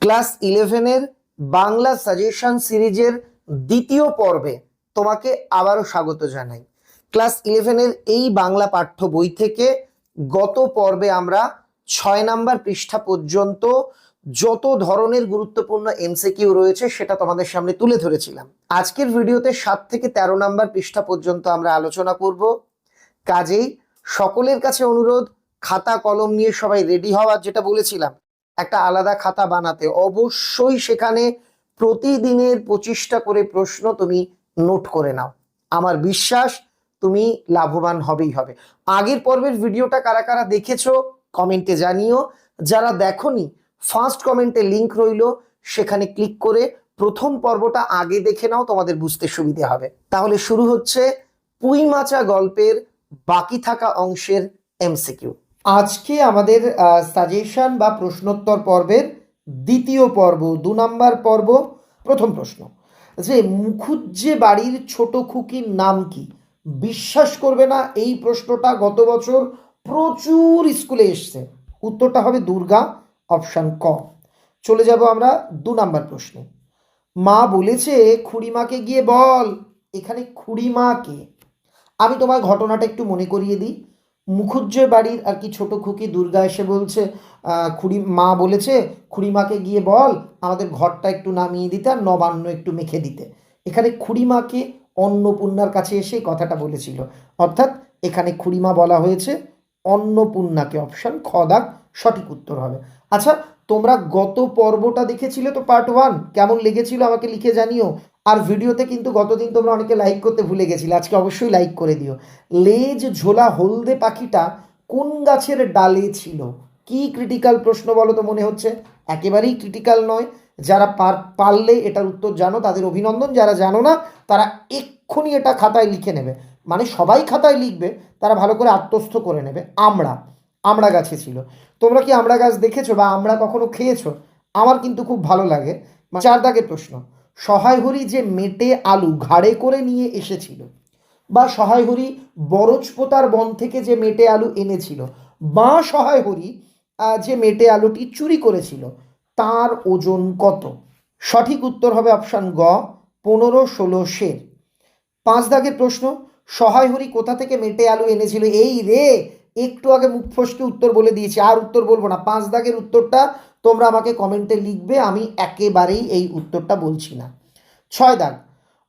Class ইলেভেনের Bangla suggestion সিরিজের দ্বিতীয় পর্বে তোমাকে আবারও স্বাগত জানাই। ক্লাস ইলেভেনের এই বাংলা পাঠ্য বই থেকে গত পর্বে আমরা ছয় নাম্বার পৃষ্ঠা পর্যন্ত যত ধরনের গুরুত্বপূর্ণ এমসিকিউ রয়েছে সেটা তোমাদের সামনে তুলে ধরেছিলাম। আজকের ভিডিওতে সাত থেকে তেরো নাম্বার পৃষ্ঠা পর্যন্ত আমরা আলোচনা করব। কাজেই সকলের কাছে অনুরোধ, খাতা, কলম নিয়ে সবাই রেডি হওয়ার যেটা বলেছিলাম একটা আলাদা খাতা বানাতে। অবশ্যই সেখানে প্রতিদিনের পঁচিশটা করে প্রশ্ন তুমি নোট করে নাও। আমার বিশ্বাস তুমি লাভবান হবেই হবে। আগের পর্বের ভিডিওটা কারা কারা দেখেছ কমেন্টে জানিও। যারা দেখনি ফার্স্ট কমেন্টে লিংক রইল, সেখানে ক্লিক করে প্রথম পর্বটা আগে দেখে নাও, তোমাদের বুঝতে সুবিধে হবে। তাহলে শুরু হচ্ছে পুঁই মাচা গল্পের বাকি থাকা অংশের এমসিকিউ আজকে আমাদের সাজেশন বা প্রশ্নোত্তর পর্বের দ্বিতীয় পর্ব, দু নম্বর পর্ব, প্রথম প্রশ্ন। যে মুখুজ্জে বাড়ির ছোট খুকির নাম কি? বিশ্বাস করবে না, এই প্রশ্নটা গত বছর প্রচুর স্কুলে এসছে। উত্তরটা হবে দুর্গা অপশান ক। চলে যাব আমরা দু নম্বর প্রশ্নে। মা বলেছে, খুড়িমাকে গিয়ে বল, এখানে খুড়িমাকে। আমি তোমার ঘটনাটা একটু মনে করিয়ে দিই। মুখুজ্জে বাড়ির আর কি ছোট খুকি দুর্গা এসে বলছে খুড়ি, মা বলেছে, খুড়িমাকে গিয়ে বল, আমাদের ঘরটা একটু নামিয়ে দিতে আর নবান্ন একটু মেখে দিতে। এখানে খুড়িমাকে অন্নপূর্ণার কাছে এসে কথাটা বলেছিল। অর্থাৎ এখানে খুড়িমা বলা হয়েছে, অন্নপূর্ণাকে অপশন খ দাগ, সঠিক উত্তর হবে। আচ্ছা তোমরা গত পর্বটা দেখেছিলে তো পার্ট ওয়ান কেমন লেগেছিল আমাকে লিখে জানিও। আর ভিডিওতে কিন্তু গতদিন তোমরা অনেকে লাইক করতে ভুলে গেছিলে, আজকে অবশ্যই লাইক করে দিও। লেজ ঝোলা হলদে পাখিটা কোন গাছের ডালে ছিল? কি ক্রিটিক্যাল প্রশ্ন বলো তো মনে হচ্ছে? একেবারেই ক্রিটিক্যাল নয়। যারা পার, পারলে এটার উত্তর জানো, তাদের অভিনন্দন। যারা জানো না, তারা এক্ষুনি এটা খাতায় লিখে নেবে। মানে সবাই খাতায় লিখবে, তারা ভালো করে আত্মস্থ করে নেবে। আমরা আমড়া গাছে ছিল। তোমরা কি আমড়া গাছ দেখেছ বা আমরা কখনো খেয়েছো? আমার কিন্তু খুব ভালো লাগে। চার দাগের প্রশ্ন। সহায় হরি যে মেটে আলু ঘাড়ে করে নিয়ে এসেছিল, বা সহায় হরি বরজপোতার বন থেকে যে মেটে আলু এনেছিল, বা সহায় হরি যে মেটে আলুটি চুরি করেছিল, তার ওজন কত? সঠিক উত্তর হবে অপশান গ, পনেরো ষোলো শের। পাঁচ দাগের প্রশ্ন সহায় হরি কোথা থেকে মেটে আলু এনেছিল? এই রে একটু আগে মুখ ফসকে উত্তর বলে দিয়েছি আর উত্তর বলব না। পাঁচ দাগের উত্তরটা তোমরা আমাকে কমেন্টে লিখবে আমি একেবারেই এই উত্তরটা বলছি না। ছয় দাগ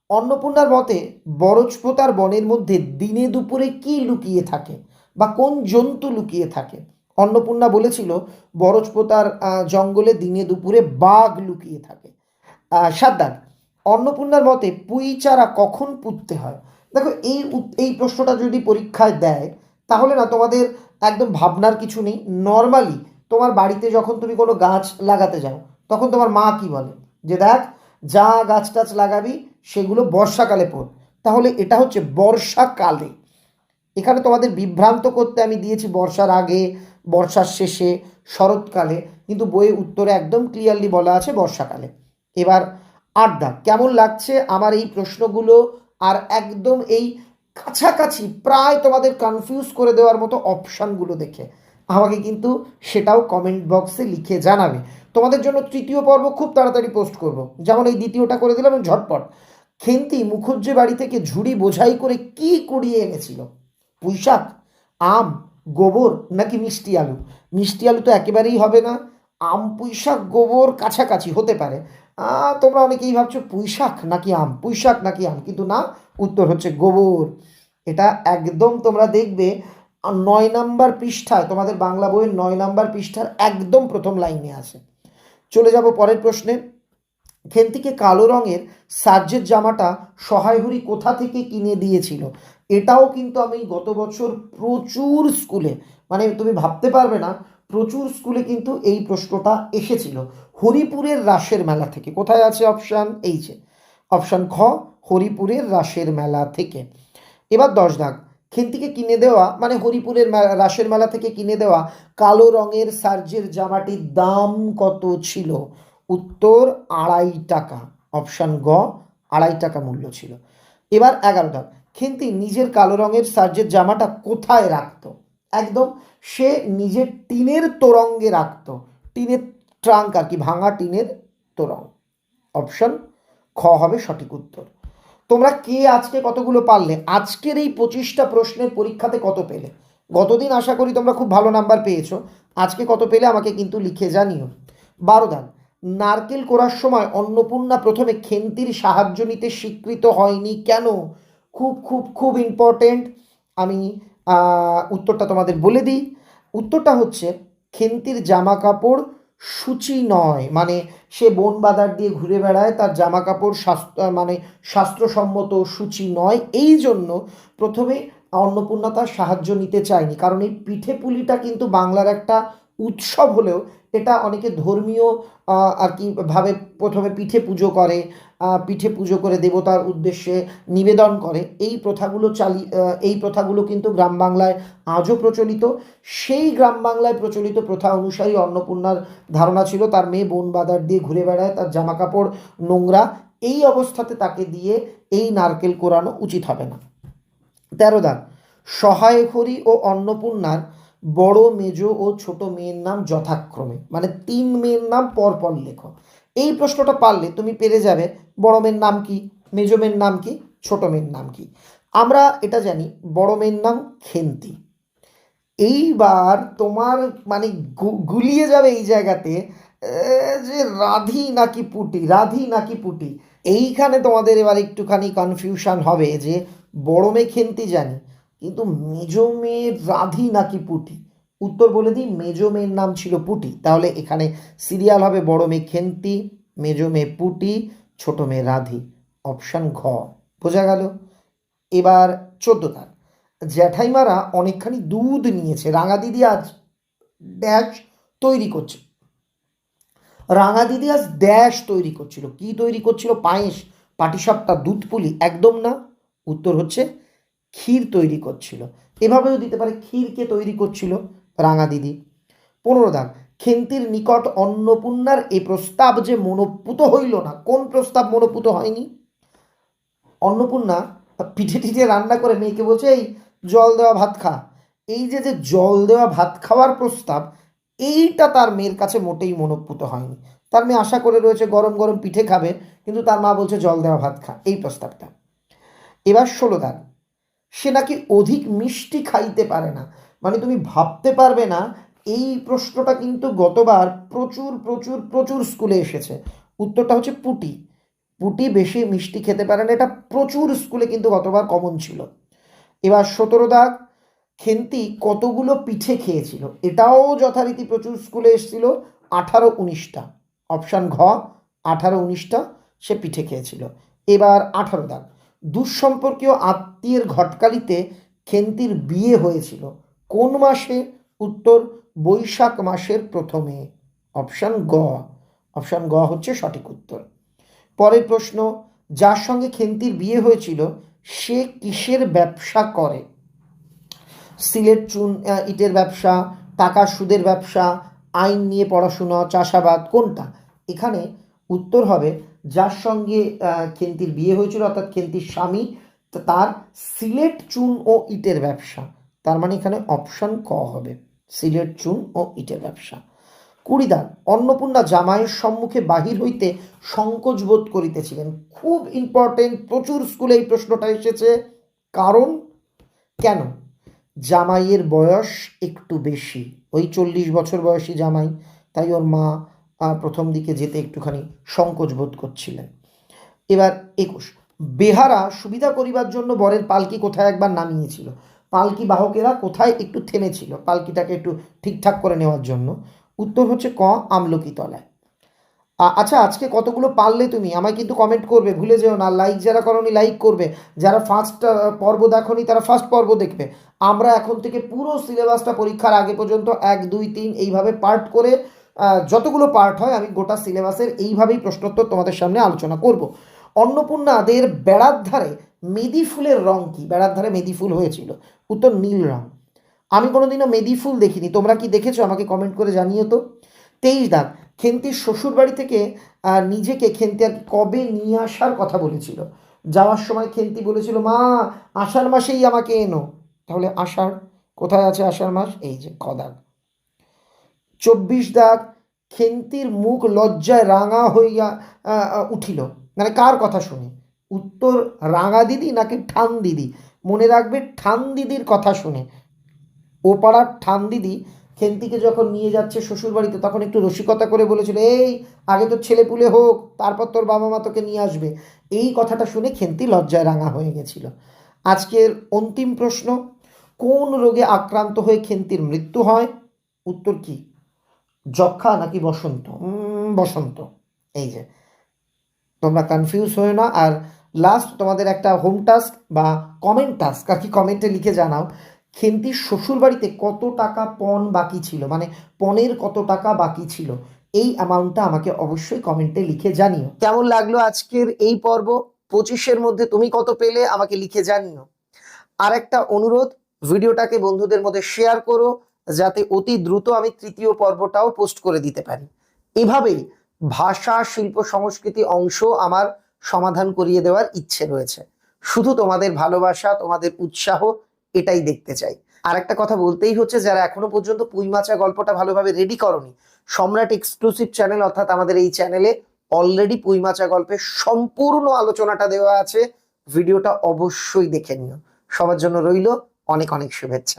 অন্নপূর্ণার মতে বরজপোতার বনের মধ্যে দিনে দুপুরে কি লুকিয়ে থাকে বা কোন জন্তু লুকিয়ে থাকে? অন্নপূর্ণা বলেছিল বরজপোতার আহ, জঙ্গলে দিনে দুপুরে বাঘ লুকিয়ে থাকে। সাত দাগ অন্নপূর্ণার মতে পুঁই চারা কখন পুঁততে হয়? দেখো এই এই প্রশ্নটা যদি পরীক্ষায় দেয় তাহলে না তোমাদের একদম ভাবনার কিছু নেই। নর্মালি তোমার বাড়িতে যখন তুমি কোনো গাছ লাগাতে যাও, তখন তোমার মা কি বলে? যে দেখ, যা গাছ টাছ লাগাবি, সেগুলো বর্ষাকালে পর তাহলে এটা হচ্ছে বর্ষাকালে। এখানে তোমাদের বিভ্রান্ত করতে আমি দিয়েছি বর্ষার আগে, বর্ষার শেষে, শরৎকালে। কিন্তু বইয়ে উত্তরে একদম ক্লিয়ারলি বলা আছে বর্ষাকালে। এবার আড্ডা, কেমন লাগছে আমার এই প্রশ্নগুলো? আর একদম এই কাছাকাছি, প্রায় তোমাদের কনফিউজ করে দেওয়ার মতো অপশানগুলো দেখে। আমাকে কিন্তু সেটাও কমেন্ট বক্সে লিখে জানাবে। তোমাদের জন্য তৃতীয় পর্ব খুব তাড়াতাড়ি পোস্ট করব। যেমন এই দ্বিতীয়টা করে দিলাম ঝটপট। খেন্তি মুখুজ্জে বাড়ি থেকে ঝুড়ি বোঝাই করে কি কুড়িয়ে এনেছিল? পুঁইশাক, আম, গোবর নাকি মিষ্টি আলু? মিষ্টি আলু তো একেবারেই হবে না। আম, পুঁইশাক, গোবর কাছাকাছি হতে পারে। তোমরা অনেকেই ভাবছ, পুঁইশাক নাকি আম? পুঁইশাক নাকি আম? কিন্তু না, উত্তর হচ্ছে গোবর। এটা একদম তোমরা দেখবে নয় নাম্বার পৃষ্ঠায়, তোমাদের বাংলা বইয়ের নয় নাম্বার পৃষ্ঠার একদম প্রথম লাইনে আছে। চলে যাব পরের প্রশ্নে। খেন্তিকে কালো রঙের সার্জের জামাটা সহায়হরি কোথা থেকে কিনে দিয়েছিল? এটাও কিন্তু আমি গত বছর প্রচুর স্কুলে মানে তুমি ভাবতে পারবে না প্রচুর স্কুলে কিন্তু এই প্রশ্নটা এসেছিল। হরিপুরের রাসের মেলা থেকে। কোথায় আছে অপশান? এই যে। অপশান খ, হরিপুরের রাসের মেলা থেকে। এবার দশ দাগ। খেন্তিকে কিনে দেওয়া মানে হরিপুরের রাসের মেলা থেকে কিনে দেওয়া কালো রঙের সার্জের জামাটির দাম কত ছিল? উত্তর, আড়াই টাকা। অপশান গ, আড়াই টাকা মূল্য ছিল। এবার এগারো দাগ। খেন্তি নিজের কালো রঙের সার্জের জামাটা কোথায় রাখতো? একদম সে নিজের টিনের তোরঙ্গে রাখতো। টিনের ট্রাঙ্ক আর কি, ভাঙা টিনের তোরণ অপশন, খ হবে সঠিক উত্তর। তোমরা কে আজকে কতগুলো পারলে? আজকের এই পঁচিশটা প্রশ্নের পরীক্ষাতে কত পেলে? গতদিন আশা করি তোমরা খুব ভালো নাম্বার পেয়েছ। আজকে কত পেলে আমাকে কিন্তু লিখে জানিও। বারো দান, নারকেল করার সময় অন্নপূর্ণা প্রথমে খেন্তির সাহায্য নিতে স্বীকৃত হয়নি কেন? খুব খুব খুব ইম্পর্টেন্ট আমি উত্তরটা তোমাদের বলে দিই। উত্তরটা হচ্ছে খেন্তির জামা কাপড় সূচি নয়। মানে সে বন বাদার দিয়ে ঘুরে বেড়ায়, তার জামা কাপড় শাস্ত্র মানে স্বাস্থ্যসম্মত সূচি নয়। এই জন্য প্রথমে অন্নপূর্ণা তার সাহায্য নিতে চায়নি। কারণ এই পিঠে পুলিটা কিন্তু বাংলার একটা উৎসব হলেও এটা অনেকে ধর্মীয় আর কি ভাবে প্রথমে পিঠে পুজো করে পিঠে পুজো করে দেবতার উদ্দেশ্যে নিবেদন করে। এই প্রথাগুলো চালি এই প্রথাগুলো কিন্তু গ্রাম বাংলায় আজও প্রচলিত। সেই গ্রাম বাংলায় প্রচলিত প্রথা অনুসারী অন্নপূর্ণার ধারণা ছিল, তার মেয়ে বোন বাদার দিয়ে ঘুরে বেড়ায়, তার জামা কাপড় নোংরা, এই অবস্থাতে তাকে দিয়ে এই নারকেল কোরানো উচিত হবে না। তেরো দান সহায়করী ও অন্নপূর্ণার বড় মেজ ও ছোট মেয়ের নাম যথাক্রমে। মানে তিন মেয়ের নাম পরপর লেখো। এই প্রশ্নটা পারলে তুমি পেরে যাবে বড় মেয়ের নাম কি, মেজ মেয়ের নাম কি, ছোট মেয়ের নাম কি। আমরা এটা জানি, বড় মেয়ের নাম খেন্তি। এইবার তোমার মানে গুলিয়ে যাবে এই জায়গাতে যে রাধি নাকি পুটি, রাধি নাকি পুটি। এইখানে তোমাদের এবার একটুখানি কনফিউশন হবে যে বড় মেয়ে খেন্তি জানি কিন্তু মেজ মেয়ের রাধি নাকি পুটি? উত্তর বলে দিই, মেজ মেয়ের নাম ছিল পুটি। তাহলে এখানে সিরিয়াল হবে বড় মেয়ে খেন্তি, মেজ মেয়ে পুটি, ছোট মেয়ে রাধি। অপশান ঘ। বোঝা গেল? এবার চোদ্দ দাগ জ্যাঠাইমারা অনেকখানি দুধ নিয়েছে। রাঙা দিদি আজ ড্যাশ তৈরি করছে। রাঙা দিদি আজ ড্যাশ তৈরি করছিল। কি তৈরি করছিল? পায়েস। পাটিসাপটা দুধ পুলি একদম না? উত্তর হচ্ছে ক্ষীর তৈরি করছিল। এভাবেও দিতে পারে ক্ষীরকে তৈরি করছিল রাঙা দিদি। পনেরো দাগ, খেন্তির নিকট অন্নপূর্ণার এই প্রস্তাব যে মনোপুত হইল না, কোন প্রস্তাব মনোপুত হয়নি? অন্নপূর্ণা পিঠে টিঠে রান্না করে মেয়েকে বলছে, এই জল দেওয়া ভাত খা। এই যে যে জল দেওয়া ভাত খাওয়ার প্রস্তাব, এইটা তার মেয়ের কাছে মোটেই মনোপুত হয়নি। তার মেয়ে আশা করে রয়েছে গরম গরম পিঠে খাবে, কিন্তু তার মা বলছে, জল দেওয়া ভাত খা। এই প্রস্তাবটা। এবার ষোলো দাগ সে নাকি অধিক মিষ্টি খাইতে পারে না। মানে তুমি ভাবতে পারবে না, এই প্রশ্নটা কিন্তু গতবার প্রচুর প্রচুর প্রচুর স্কুলে এসেছে। উত্তরটা হচ্ছে পুটি। পুটি বেশি মিষ্টি খেতে পারে না, এটা প্রচুর স্কুলে কিন্তু গতবার কমন ছিল। এবার সতেরো দাগ, খেন্তি কতগুলো পিঠে খেয়েছিল? এটাও যথারীতি প্রচুর স্কুলে এসেছিল। আঠারো উনিশটা। অপশান ঘ, আঠারো উনিশটা সে পিঠে খেয়েছিল। এবার আঠারো দাগ। দুঃসম্পর্কীয় আত্মীয়ের ঘটকালিতে খেন্তির বিয়ে হয়েছিল। কোন মাসে? উত্তর, বৈশাখ মাসের প্রথমে। অপশান গ। অপশান গ হচ্ছে সঠিক উত্তর। পরের প্রশ্ন, যার সঙ্গে খেন্তির বিয়ে হয়েছিল, সে কিসের ব্যবসা করে? সিলেট চুন ইটের ব্যবসা টাকা সুদের ব্যবসা, আইন নিয়ে পড়াশোনা, চাষাবাদ, কোনটা? এখানে উত্তর হবে যার সঙ্গে খেন্তির বিয়ে হয়েছিল, অর্থাৎ খেন্তির স্বামী তার সিলেট চুন ও ইটের ব্যবসা। তার মানে এখানে অপশান ক হবে, সিলেট চুন ও ইটের ব্যবসা। কুড়িদান অন্নপূর্ণা জামাইয়ের সম্মুখে বাহির হইতে সংকোচ বোধ করিতেছিলেন। খুব ইম্পর্টেন্ট প্রচুর স্কুলে এই প্রশ্নটা এসেছে। কারণ? কেন? জামাইয়ের বয়স একটু বেশি, ওই চল্লিশ বছর বয়সী জামাই, তাই ওর মা প্রথম দিকে যেতে একটুখানি সংকোচ বোধ করছিলেন। এবার একুশ। বেহারা সুবিধা করিবার জন্য বরের পালকি কোথায় একবার নামিয়েছিল? পালকি বাহকেরা কোথায় একটু থেমেছিল? পালকিটাকে একটু ঠিকঠাক করে নেওয়ার জন্য। উত্তর হচ্ছে ক আমলকি তলায় আচ্ছা আজকে কতগুলো পারলে তুমি? আমায় কিন্তু কমেন্ট করবে, ভুলে যেও না। লাইক যারা করনি লাইক করবে। যারা ফার্স্ট পর্ব দেখনি, তারা ফার্স্ট পর্ব দেখবে। আমরা এখন থেকে পুরো সিলেবাসটা পরীক্ষার আগে পর্যন্ত এক, দুই, তিন এইভাবে পার্ট করে যতগুলো পার্ট হয়, আমি গোটা সিলেবাসের এইভাবেই প্রশ্নোত্তর তোমাদের সামনে আলোচনা করব। অন্নপূর্ণাদের বেড়ার ধারে মেদি ফুলের রং কি? বেড়ার ধারে মেদি ফুল হয়েছিল। উত্তর, নীল রং। আমি কোনোদিনও মেদি ফুল দেখিনি। তোমরা কি দেখেছ? আমাকে কমেন্ট করে জানিও তো। তেইশ দাগ। খেন্তির শ্বশুর বাড়ি থেকে নিজেকে খেন্তি আর কবে নিয়ে আসার কথা বলেছিল। যাওয়ার সময় খেন্তি বলেছিল, মা, আষাঢ় মাসেই আমাকে এনো। তাহলে আষাঢ় কোথায় আছে? আষাঢ় মাস? এই যে খদাগ চব্বিশ দাগ খেন্তির মুখ লজ্জায় রাঙা হইয়া উঠিল। মানে কার কথা শুনে? উত্তর, রাঙা দিদি নাকি ঠান দিদি? মনে রাখবে ঠান দিদির কথা শুনে। ও পাড়ার ঠান দিদি খেন্তিকে যখন নিয়ে যাচ্ছে শ্বশুর বাড়িতে তখন একটু রসিকতা করে বলেছিল, এই, আগে তোর ছেলে পুলে হোক, তারপর তোর বাবা মা তোকে নিয়ে আসবে। এই কথাটা শুনে খেন্তি লজ্জায় রাঙা হয়ে গেছিল। আজকের অন্তিম প্রশ্ন, কোন রোগে আক্রান্ত হয়ে খেন্তির মৃত্যু হয়? উত্তর কি? যক্ষা নাকি বসন্ত? বসন্ত। এই যে। তোমরা কনফিউজ হয়ে না? আর লাস্ট তোমাদের একটা হোম টাস্ক বা কমেন্ট টাস্ক আর কি কমেন্টে লিখে জানাও। খেন্তির শ্বশুর বাড়িতে কত টাকা পণ বাকি ছিল? মানে পণের কত টাকা বাকি ছিল? এই অ্যামাউন্টটা আমাকে অবশ্যই কমেন্টে লিখে জানিও। কেমন লাগল আজকের এই পর্ব? পঁচিশের মধ্যে তুমি কত পেলে আমাকে লিখে জানিও। আর একটা অনুরোধ, ভিডিওটাকে বন্ধুদের মধ্যে শেয়ার করো। যাতে অতি দ্রুত আমি তৃতীয় পর্বটাও পোস্ট করে দিতে পারি। এভাবেই ভাষা, শিল্প, সংস্কৃতি অংশ আমার সমাধান করিয়ে দেওয়ার ইচ্ছে রয়েছে। শুধু তোমাদের ভালোবাসা, তোমাদের উৎসাহ এটাই দেখতে চাই। আর একটা কথা বলতেই হচ্ছে, যারা এখনও পর্যন্ত পুঁই মাচা গল্পটা ভালোভাবে রেডি করনি, সম্রাট এক্সক্লুসিভ চ্যানেল অর্থাৎ আমাদের এই চ্যানেলে অলরেডি পুঁই মাচা গল্পের সম্পূর্ণ আলোচনাটা দেওয়া আছে। ভিডিওটা অবশ্যই দেখে নিও। সবার জন্য রইল অনেক অনেক শুভেচ্ছা।